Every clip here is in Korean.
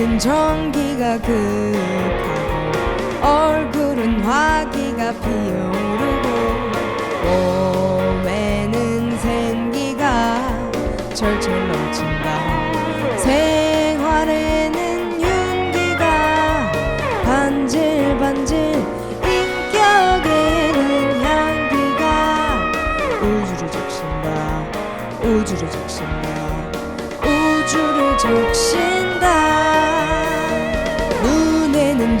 눈에는 전기가 그윽하고 얼굴은 화기가 피어오르고 몸에는 생기가 철철 넘친다. 생활에는 윤기가 반질반질 인격에는 향기가 우주를 적신다. 우주를 적신다. 우주를 적신다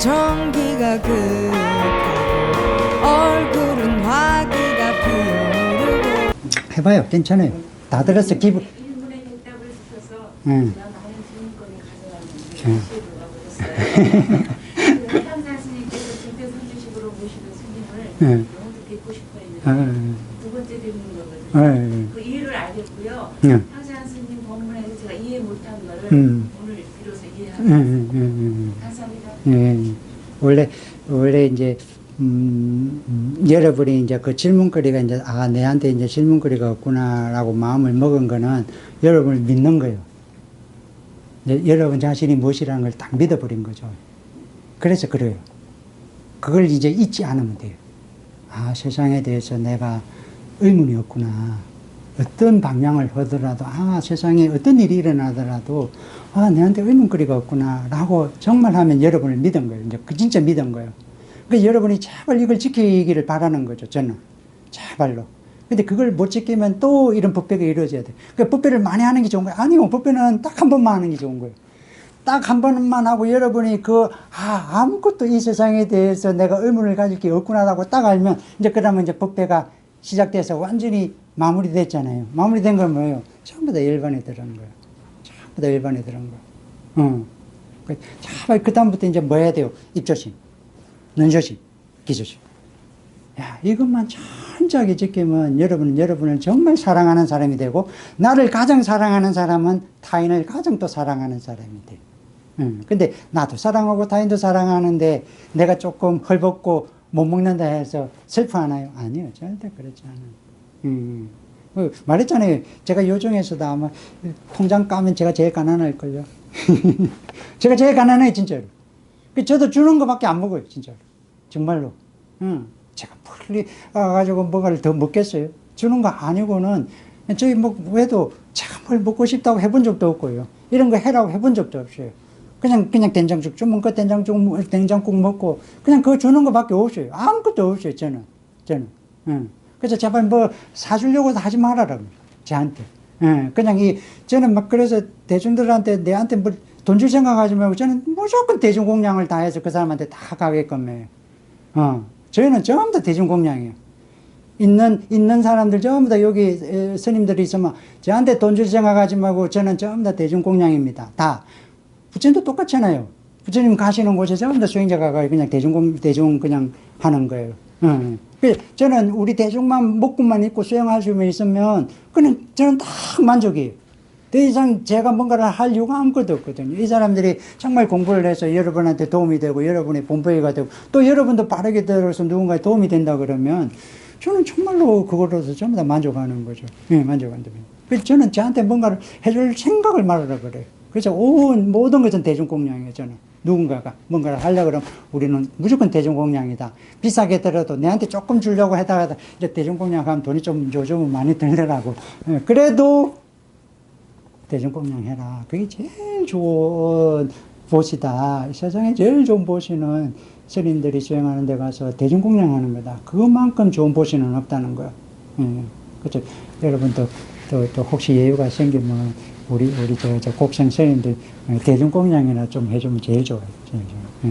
전기가 그윽하고 얼굴은 화기가 피어오르고 해봐요. 괜찮아요. 다 들었어. 기분. 응. 응. 응. 너무 뵙고 싶어 아, 했는데 두 번째 되는 거거든요. 아, 예. 그 이유를 알겠고요. 응. 항상 스님 법문에서 제가 이해 못한 거를 음. 오늘 비로소 응, 이해합니다. 응, 응, 응. 감사합니다. 예. 원래, 원래 이제, 음, 음, 여러분이 이제 그 질문거리가 이제, 아, 내한테 이제 질문거리가 없구나라고 마음을 먹은 거는 여러분을 믿는 거예요. 이제 여러분 자신이 무엇이라는 걸 딱 믿어버린 거죠. 그래서 그래요. 그걸 이제 잊지 않으면 돼요. 아, 세상에 대해서 내가 의문이 없구나. 어떤 방향을 하더라도, 아, 세상에 어떤 일이 일어나더라도, 아, 내한테 의문거리가 없구나. 라고 정말 하면 여러분을 믿은 거예요. 이제 그 진짜 믿은 거예요. 그 여러분이 제발 이걸 지키기를 바라는 거죠. 저는. 제발로. 근데 그걸 못 지키면 또 이런 법배가 이루어져야 돼. 그 법배를 많이 하는 게 좋은 거예요. 아니요. 법배는 딱 한 번만 하는 게 좋은 거예요. 딱 한 번만 하고 여러분이 그, 아, 아무것도 이 세상에 대해서 내가 의문을 가질 게 없구나라고 딱 알면 이제 그러면 이제 법배가 시작돼서 완전히 마무리됐잖아요. 마무리된 건 뭐예요? 전부 다 열반에 들어간 거예요. 다 열반에 들어간 거예요. 어. 그, 자, 그다음부터 이제 뭐 해야 돼요? 입조심, 눈조심, 기조심. 야, 이것만 철저하게 지키면 여러분은 여러분을 정말 사랑하는 사람이 되고, 나를 가장 사랑하는 사람은 타인을 가장 또 사랑하는 사람이 돼. 응. 근데 나도 사랑하고 타인도 사랑하는데 내가 조금 헐벗고 못 먹는다 해서 슬퍼하나요? 아니요. 절대 그렇지 않아요. 음. 뭐 말했잖아요. 제가 요정에서도 아마 통장 까면 제가 제일 가난할걸요. 제가 제일 가난해요, 진짜로. 그 저도 주는 거밖에 안 먹어요, 진짜로. 정말로. 응. 제가 빨리 가가지고 뭔가를 더 먹겠어요. 주는 거 아니고는 저희 뭐 왜도 제가 뭘 먹고 싶다고 해본 적도 없고요. 이런 거 해라고 해본 적도 없어요. 그냥 그냥 된장죽 주면 그 된장죽 먹- 된장국 먹고 그냥 그거 주는 거밖에 없어요. 아무것도 없어요. 저는 저는. 응. 그래서 제발 뭐 사주려고도 하지 말아라 저한테. 예, 그냥 이 저는 막 그래서 대중들한테 내한테 뭐 돈 줄 생각하지 말고 저는 무조건 대중 공양을 다 해서 그 사람한테 다 가게끔 해요. 어, 저희는 전부 다 대중 공양이에요. 있는 있는 사람들 전부 다 여기 에, 스님들이 있으면 저한테 돈 줄 생각하지 말고 저는 전부 다 대중 공양입니다. 다 부처님도 똑같잖아요. 부처님 가시는 곳에 전부 다 수행자가 가 그냥 대중 공 대중 그냥 하는 거예요. 어. 그 저는 우리 대중만 먹고만 있고 수행할 수만 있으면 그냥 저는 딱 만족이에요. 더 이상 제가 뭔가를 할 이유가 아무것도 없거든요. 이 사람들이 정말 공부를 해서 여러분한테 도움이 되고 여러분의 본보기가 되고 또 여러분도 바르게 들어서 누군가에 도움이 된다 그러면 저는 정말로 그거로서 전부 다 만족하는 거죠. 예, 만족한다. 그래서 저는 저한테 뭔가를 해줄 생각을 말하라 그래요. 그래서 온 모든 것은 대중공양이에요, 저는. 누군가가 뭔가를 하려고 그러면 우리는 무조건 대중공양이다. 비싸게 들어도 내한테 조금 주려고 하다가 이제 대중공양 하면 돈이 좀 요즘은 많이 들더라고. 예, 그래도 대중공양 해라. 그게 제일 좋은 보시다. 세상에 제일 좋은 보시는 스님들이 수행하는 데 가서 대중공양 하는 거다. 그만큼 좋은 보시는 없다는 거야. 예. 그죠. 여러분도 또, 또 혹시 여유가 생기면 우리, 우리 저, 저 곡생 스님들 어, 대중공양이나 좀 해주면 제일 좋아요. 제일 좋아요. 예.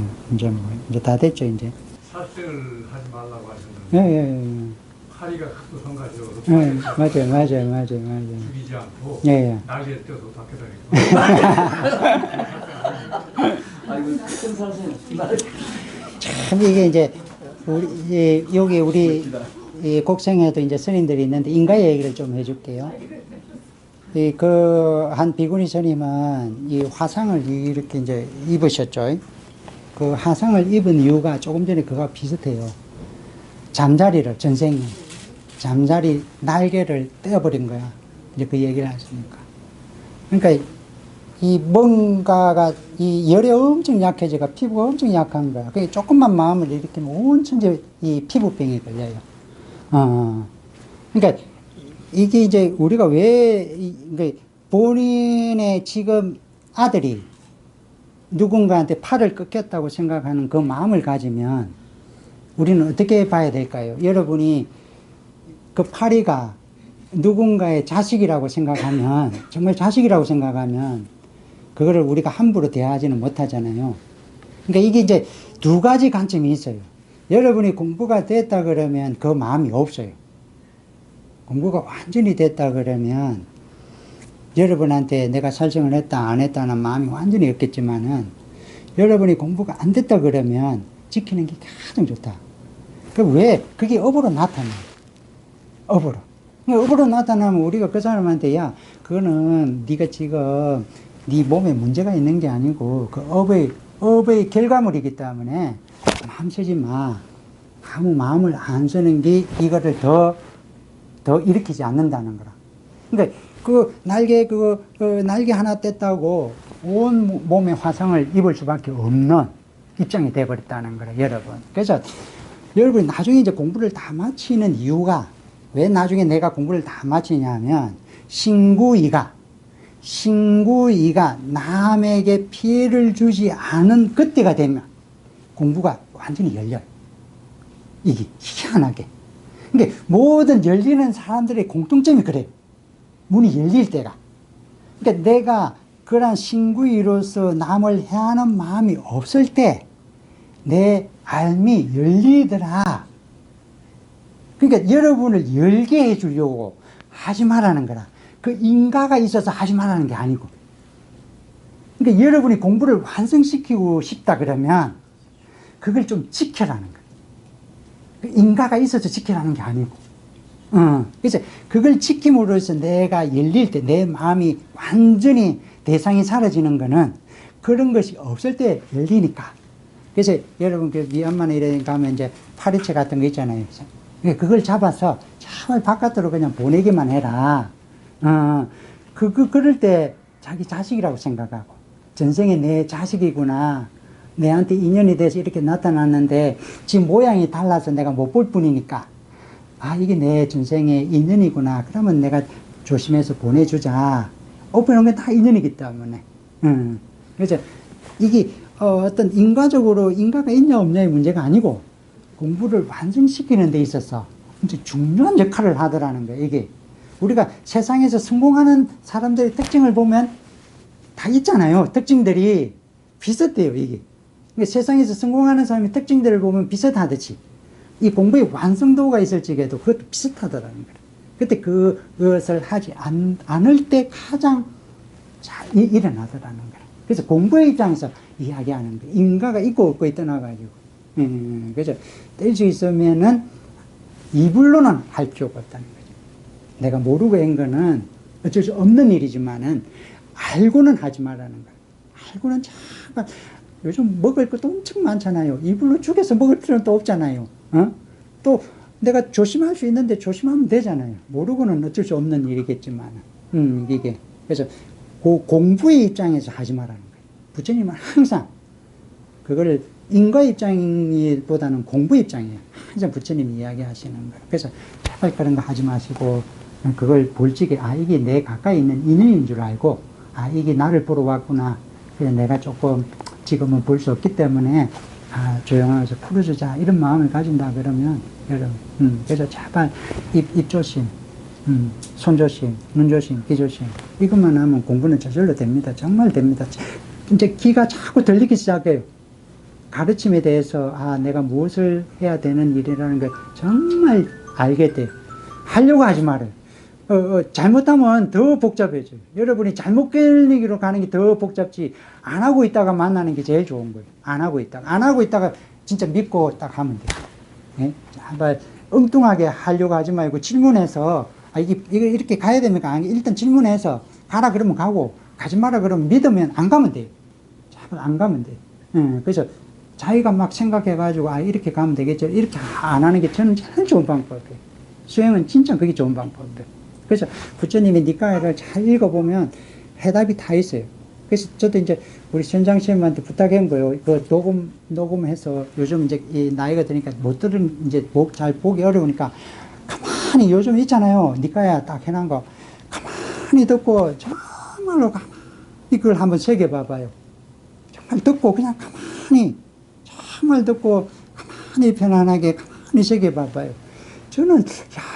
예. 이제 뭐, 이제 다 됐죠, 이제. 살생을 하지 말라고 예, 하셨는데 예, 예. 파리가 흑도성가지로 예, 맞아요, 맞아요, 맞아요, 맞아요. 죽이지 않고 예, 예. 날개에 떼서 밖에 다니고 참 이게 이제 우리 이, 여기 우리 이 곡생에도 이제 스님들이 있는데 인가 얘기를 좀 해줄게요. 이 그 한 비구니 스님은 이 화상을 이렇게 이제 입으셨죠. 그 화상을 입은 이유가 조금 전에 그가 비슷해요. 잠자리를 전생에 잠자리 날개를 떼어버린 거야. 이제 그 얘기를 하시니까. 그러니까 이 뭔가가 이 열에 엄청 약해져가 피부가 엄청 약한 거야. 그게 조금만 마음을 일으키면 온천 이제 이 피부병이 걸려요. 어. 그러니까 이게 이제 우리가 왜 본인의 지금 아들이 누군가한테 팔을 꺾였다고 생각하는 그 마음을 가지면 우리는 어떻게 봐야 될까요? 여러분이 그 파리가 누군가의 자식이라고 생각하면 정말 자식이라고 생각하면 그거를 우리가 함부로 대하지는 못하잖아요. 그러니까 이게 이제 두 가지 관점이 있어요. 여러분이 공부가 됐다 그러면 그 마음이 없어요. 공부가 완전히 됐다 그러면 여러분한테 내가 설정을 했다 안 했다는 마음이 완전히 없겠지만은 여러분이 공부가 안 됐다 그러면 지키는 게 가장 좋다. 그 왜? 그게 업으로 나타나요. 업으로. 업으로 나타나면 우리가 그 사람한테 야 그거는 네가 지금 네 몸에 문제가 있는 게 아니고 그 업의 업의 결과물이기 때문에 마음 쓰지 마. 아무 마음을 안 쓰는 게 이거를 더 더 일으키지 않는다는 거라. 그러니까 그 날개 그, 그 날개 하나 뗐다고 온 몸에 화상을 입을 수밖에 없는 입장이 돼 버렸다는 거라 여러분. 그래서 여러분이 나중에 이제 공부를 다 마치는 이유가 왜 나중에 내가 공부를 다 마치냐면 신구이가 신구이가 남에게 피해를 주지 않은 그때가 되면 공부가 완전히 열려요. 이게 희한하게. 그러니까 모든 열리는 사람들의 공통점이 그래요. 문이 열릴 때가. 그러니까 내가 그러한 신구이로서 남을 해하는 마음이 없을 때 내 알미 열리더라. 그러니까 여러분을 열게 해주려고 하지 말라는 거라. 그 인가가 있어서 하지 말라는 게 아니고. 그러니까 여러분이 공부를 완성시키고 싶다 그러면 그걸 좀 지켜라는 거예요. 그 인가가 있어서 지키라는 게 아니고. 어, 그래서 그걸 지킴으로써 내가 열릴 때 내 마음이 완전히 대상이 사라지는 거는 그런 것이 없을 때 열리니까. 그래서 여러분 그 미얀마나 이런 데 가면 이제 파리채 같은 거 있잖아요. 그러니까 그걸 잡아서 잘 바깥으로 그냥 보내기만 해라. 어, 그, 그, 그럴 때 자기 자식이라고 생각하고 전생에 내 자식이구나. 내한테 인연이 돼서 이렇게 나타났는데 지금 모양이 달라서 내가 못 볼 뿐이니까 아 이게 내 전생의 인연이구나. 그러면 내가 조심해서 보내주자. 오픈한 건다 인연이기 때문에. 음. 그래서 이게 어, 어떤 인과적으로 인과가 있냐 없냐의 문제가 아니고 공부를 완성시키는 데 있어서 중요한 역할을 하더라는 거예요. 이게 우리가 세상에서 성공하는 사람들의 특징을 보면 다 있잖아요. 특징들이 비슷해요. 이게 그러니까 세상에서 성공하는 사람의 특징들을 보면 비슷하듯이 이 공부의 완성도가 있을 적에도 그것도 비슷하더라는 거예요. 그때 그것을 하지 않, 않을 때 가장 잘 이- 일어나더라는 거예요. 그래서 공부의 입장에서 이야기하는 거예요. 인가가 있고 없고에 떠나가지고. 음, 그래서 뗄수 있으면은 이불로는 할 필요가 없다는 거죠. 내가 모르고 한 거는 어쩔 수 없는 일이지만은 알고는 하지 말라는 거예요. 알고는 잠깐 요즘 먹을 것도 엄청 많잖아요. 이불로 죽여서 먹을 필요는 또 없잖아요. 어? 또 내가 조심할 수 있는데 조심하면 되잖아요. 모르고는 어쩔 수 없는 일이겠지만, 음, 이게. 그래서 그 공부의 입장에서 하지 말라는 거예요. 부처님은 항상 그거를 인과 입장보다는 공부 입장이에요. 항상 부처님이 이야기하시는 거예요. 그래서 제발 그런 거 하지 마시고, 그걸 볼 적에, 아, 이게 내 가까이 있는 인연인 줄 알고, 아, 이게 나를 보러 왔구나. 그래서 내가 조금 지금은 볼 수 없기 때문에, 아, 조용하게 풀어주자. 이런 마음을 가진다 그러면, 여러분, 음, 그래서 제발 입, 입 조심, 음, 손 조심, 눈 조심, 귀 조심. 이것만 하면 공부는 저절로 됩니다. 정말 됩니다. 이제 귀가 자꾸 들리기 시작해요. 가르침에 대해서 아 내가 무엇을 해야 되는 일이라는 걸 정말 알게 돼요. 하려고 하지 말아요. 어, 어, 잘못하면 더 복잡해져요. 여러분이 잘못 끌리기로 가는 게 더 복잡지 안 하고 있다가 만나는 게 제일 좋은 거예요. 안 하고 있다가 안 하고 있다가 진짜 믿고 딱 하면 돼요. 예? 제발 엉뚱하게 하려고 하지 말고 질문해서 아 이게 이거 이렇게 가야 됩니까? 아니, 일단 질문해서 가라 그러면 가고 가지 마라 그러면 믿으면 안 가면 돼요. 안 가면 돼요. 예, 그래서 자기가 막 생각해가지고 아 이렇게 가면 되겠죠 이렇게 안 하는 게 저는 제일 좋은 방법이에요. 수행은 진짜 그게 좋은 방법이에요. 그래서 부처님의 니까이를 잘 읽어보면 해답이 다 있어요. 그래서 저도 이제 우리 선장님한테 부탁한 거예요. 그 녹음 녹음해서 요즘 이제 이 나이가 드니까 못 들은 이제 목 잘 보기 어려우니까 가만히 요즘 있잖아요. 니까야 딱 해놓은 거 가만히 듣고 정말로 가만히 그걸 한번 새겨봐봐요. 정말 듣고 그냥 가만히 정말 듣고 가만히 편안하게 가만히 새겨봐봐요. 저는 야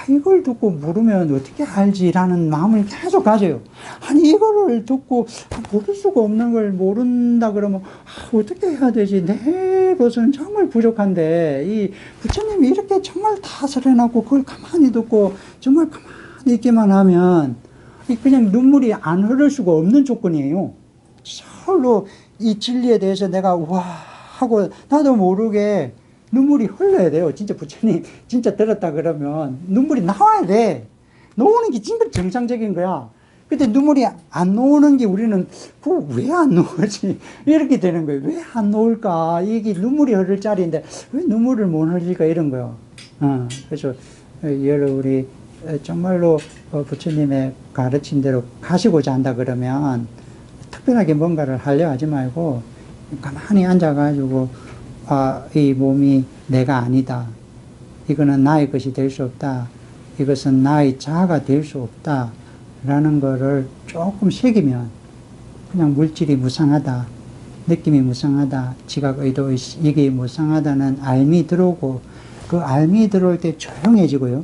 이걸 듣고 모르면 어떻게 알지라는 마음을 계속 가져요. 아니 이거를 듣고 모를 수가 없는 걸 모른다 그러면 아, 어떻게 해야 되지? 내 것은 정말 부족한데 이 부처님이 이렇게 정말 다 설해놓고 그걸 가만히 듣고 정말 가만히 있기만 하면 이 그냥 눈물이 안 흐를 수가 없는 조건이에요. 서로 이 진리에 대해서 내가 와 하고 나도 모르게 눈물이 흘러야 돼요. 진짜 부처님 진짜 들었다 그러면 눈물이 나와야 돼. 나오는 게 진짜 정상적인 거야. 근데 눈물이 안 나오는 게 우리는 그왜안 나오지? 이렇게 되는 거예요. 왜 안 나올까? 이게 눈물이 흐를 자리인데 왜 눈물을 못 흘릴까? 이런 거요. 어, 그래서 여러 우리 어, 정말로 어, 부처님의 가르친 대로 가시고자 한다 그러면 특별하게 뭔가를 하려 하지 말고 가만히 앉아가지고 아, 이 몸이 내가 아니다. 이거는 나의 것이 될 수 없다. 이것은 나의 자아가 될 수 없다. 라는 거를 조금 새기면 그냥 물질이 무상하다. 느낌이 무상하다. 지각 의도 이게 무상하다는 알미 들어오고 그 알미 들어올 때 조용해지고요.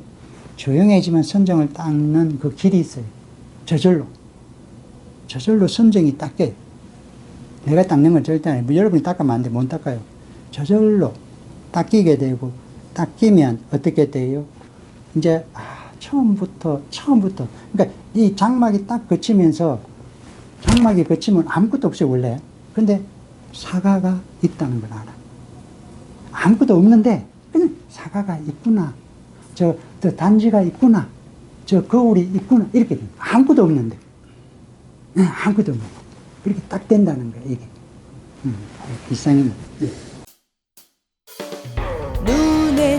조용해지면 선정을 닦는 그 길이 있어요. 저절로. 저절로 선정이 닦여요. 내가 닦는 건 절대 아니에요. 여러분이 닦으면 안 돼. 못 닦아요. 저절로 닦이게 되고, 닦이면 어떻게 돼요? 이제, 아, 처음부터, 처음부터. 그러니까 이 장막이 딱 거치면서, 장막이 거치면 아무것도 없어요, 원래. 근데 사과가 있다는 걸 알아. 아무것도 없는데, 그냥 사과가 있구나. 저, 저 단지가 있구나. 저 거울이 있구나. 이렇게 돼. 아무것도 없는데. 네, 아무것도 없는 거. 이렇게 딱 된다는 거야, 이게. 음, 이상입니다.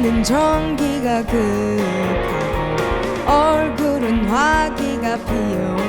눈에는 전기가 극하고 얼굴은 화기가 피어